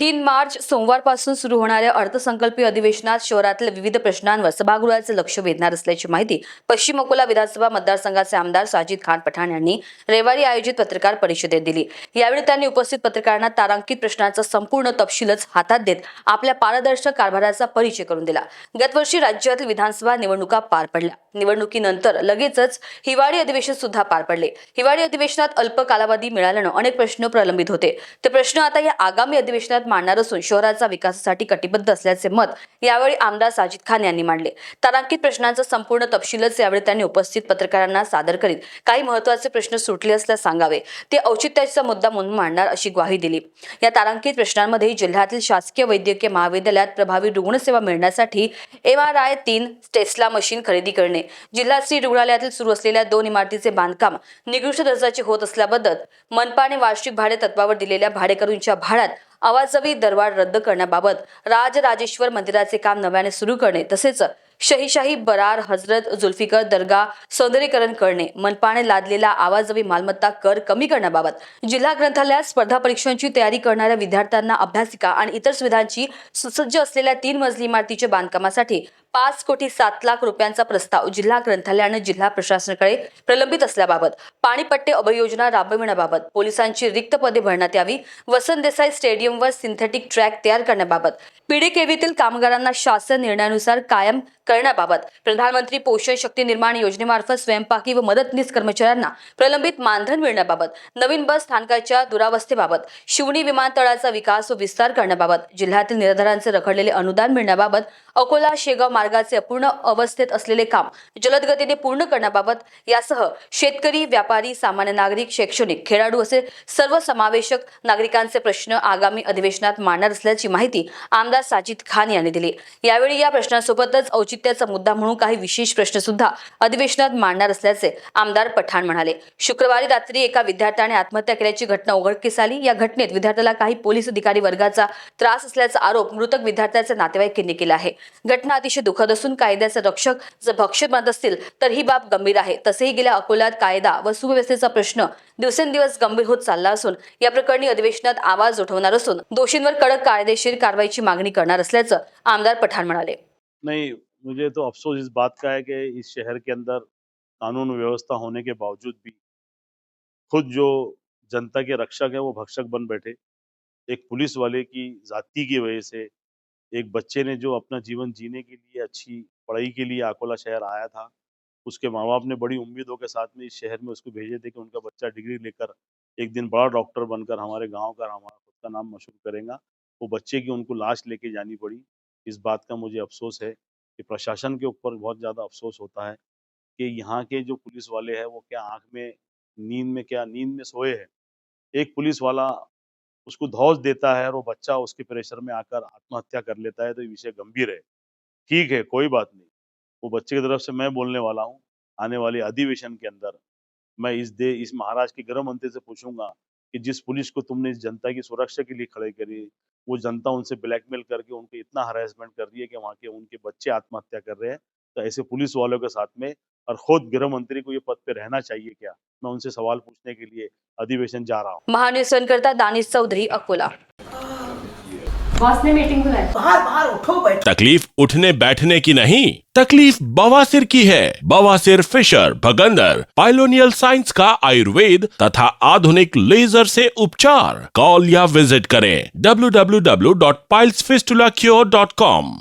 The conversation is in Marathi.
तीन मार्च सोमवारपासून सुरू होणाऱ्या अर्थसंकल्पीय अधिवेशनात शहरातील विविध प्रश्नांवर सभागृहाचे लक्ष वेधणार असल्याची माहिती पश्चिम अकोला विधानसभा मतदारसंघाचे आमदार साजिद खान पठाण यांनी रविवारी आयोजित पत्रकार परिषदेत दिली. यावेळी त्यांनी उपस्थित पत्रकारांना तारांकित प्रश्नांचा संपूर्ण तपशीलच हातात देत आपल्या पारदर्शक कारभाराचा परिचय करून दिला. गतवर्षी राज्यातील विधानसभा निवडणुका पार पडल्या. निवडणुकीनंतर लगेचच हिवाळी अधिवेशन सुद्धा पार पडले. हिवाळी अधिवेशनात अल्प कालावधी मिळाल्यानं अनेक प्रश्न प्रलंबित होते. ते प्रश्न आता या आगामी अधिवेशनात मांडणार असून शहराचा विकासासाठी कटिबद्ध असल्याचे मत यावेळी आमदार साजिद खान यांनी मांडले. तारांकित प्रश्नांचा संपूर्ण तपशीलच यावेळी त्यांनी उपस्थित पत्रकारांना सादर करीत काही महत्त्वाचे प्रश्न सुटले असल्यास सांगावे. ते औचित्याचा मुद्दा म्हणून मांडणार अशी ग्वाही दिली. या तारांकित प्रश्नांमध्ये जिल्ह्यातील शासकीय वैद्यकीय महाविद्यालयात प्रभावी रुग्णसेवा मिळण्यासाठी एम आर आय तीन टेस्ला मशीन खरेदी करणे जिल्हा स्त्री रुग्णालयातील सुरू असलेल्या दोन इमारतीचे बांधकाम निकृष्ट दर्जाचे होत असल्याबद्दल मनपाने वार्षिक भाडे तत्वावर दिलेल्या भाडेकरूंच्या भाड्यात आवाजवी दरवाढ रद्द करण्याबाबत राजराजेश्वर मंदिराचे काम नव्याने सुरू करणे तसेच शहीशाही बरार हजरत जुल्फिकर दर्गा सौंदर्यीकरण करणे मनपाने लादलेला आवाजवी मालमत्ता कर कमी करण्याबाबत जिल्हा ग्रंथालयात स्पर्धा परीक्षांची तयारी करणाऱ्या विद्यार्थ्यांना अभ्यासिका आणि इतर सुविधांची सुसज्ज असलेल्या तीन मजली इमारतीच्या बांधकामासाठी पाच कोटी सात लाख रुपयांचा प्रस्ताव जिल्हा ग्रंथालयाने जिल्हा प्रशासनाकडे प्रलंबित असल्याबाबत पाणीपट्टे अभययोजना राबविण्याबाबत पोलिसांची रिक्त पदे भरण्यात यावी वसंत देसाई स्टेडियमवर सिंथेटिक ट्रॅक तयार करण्याबाबत पीडीकेव्हीतील कामगारांना शासन निर्णयानुसार कायम करण्याबाबत प्रधानमंत्री पोषण शक्ती निर्माण योजनेमार्फत स्वयंपाकी व मदतनीस कर्मचाऱ्यांना प्रलंबित मानधन मिळण्याबाबत नवीन बस स्थानकाच्या दुरावस्थेबाबत शिवणी विमानतळाचा विकास व विस्तार करण्याबाबत जिल्ह्यातील निराधारांचे रखडलेले अनुदान मिळण्याबाबत अकोला शेगाव मार्गाचे अपूर्ण अवस्थेत असलेले काम जलद गतीने पूर्ण करण्याबाबत यासह शेतकरी व्यापारी सामान्य नागरिक शैक्षणिक खेळाडू असे सर्व समावेशक नागरिकांचे प्रश्न आगामी अधिवेशनात मांडणार असल्याची माहिती आमदार साजिद खान यांनी दिली. यावेळी या प्रश्नांसोबतच औचित्याचा मुद्दा म्हणून काही विशेष प्रश्न सुद्धा अधिवेशनात मांडणार असल्याचे आमदार पठाण म्हणाले. शुक्रवारी रात्री एका विद्यार्थ्याने आत्महत्या केल्याची घटना उघडकीस आली. या घटनेत विद्यार्थ्याला काही पोलीस अधिकारी वर्गाचा त्रास असल्याचा आरोप मृतक विद्यार्थ्याचे नातेवाईकांनी केला आहे. घटना अतिशय दुःखद असून कायद्याचे रक्षक जर भक्षक बनत असतील तर ही बाब गंभीर आहे. तसेही गेल्या अकोल्यात कायदा व सुव्यवस्थेचा प्रश्न दिवसेंदिवस गंभीर होत चालला असून या प्रकरणी अधिवेशनात आवाज उठवणार असून दोषींवर कडक कायदेशीर कारवाईची मागणी करणार असल्याचं आमदार पठाण म्हणाले. नहीं मुझे तो अफसोस इस बात का है कि इस शहर के अंदर कानून व्यवस्था होने के बावजूद भी खुद जो जनता के रक्षक है वो भक्षक बन बैठे। एक पुलिस वाले की जाति की वजह से एक बच्चे ने जो अपना जीवन जीने के लिए, अच्छी पढ़ाई के लिए अकोला शहर आया था, उसके माँ बाप ने बड़ी उम्मीदों के साथ में इस शहर में उसको भेजे थे कि उनका बच्चा डिग्री लेकर एक दिन बड़ा डॉक्टर बनकर हमारे गाँव का हमारा खुद का नाम मशहूर करेगा। वो बच्चे की उनको लाश लेके जानी पड़ी। इस बात का मुझे अफसोस है कि प्रशासन के ऊपर बहुत ज़्यादा अफसोस होता है कि यहाँ के जो पुलिस वाले हैं, वो क्या आँख में, नींद में, क्या नींद में सोए हैं? एक पुलिस वाला उसको धौस देता है और वो बच्चा उसके प्रेशर में आकर आत्महत्या कर लेता है तो ये विषय गंभीर है। ठीक है, कोई बात नहीं। वो बच्चे की तरफ़ से मैं बोलने वाला हूँ, आने वाले अधिवेशन के अंदर। मैं इस दे, इस महाराष्ट्र के गृह मंत्री से पूछूँगा कि जिस पुलिस को तुमने इस जनता की सुरक्षा के लिए खड़े करी, वो जनता उनसे ब्लैकमेल करके उनको इतना हरासमेंट कर रही है कि वहाँ के उनके बच्चे आत्महत्या कर रहे हैं तो ऐसे पुलिस वालों के साथ में और खुद गृह मंत्री को ये पद पे रहना चाहिए क्या? मैं उनसे सवाल पूछने के लिए अधिवेशन जा रहा हूँ। महान्यूज करता दानिश चौधरी अकोला। बॉस ने मीटिंग बुलाई। बाहर बाहर उठो बैठो। तकलीफ़ उठने बैठने की नहीं तकलीफ़ बवासीर की है। बवासीर फिशर भगंदर पाइलोनियल साइंस का आयुर्वेद तथा आधुनिक लेजर से उपचार। कॉल या विज़िट करें। www.pilesfistulacure.com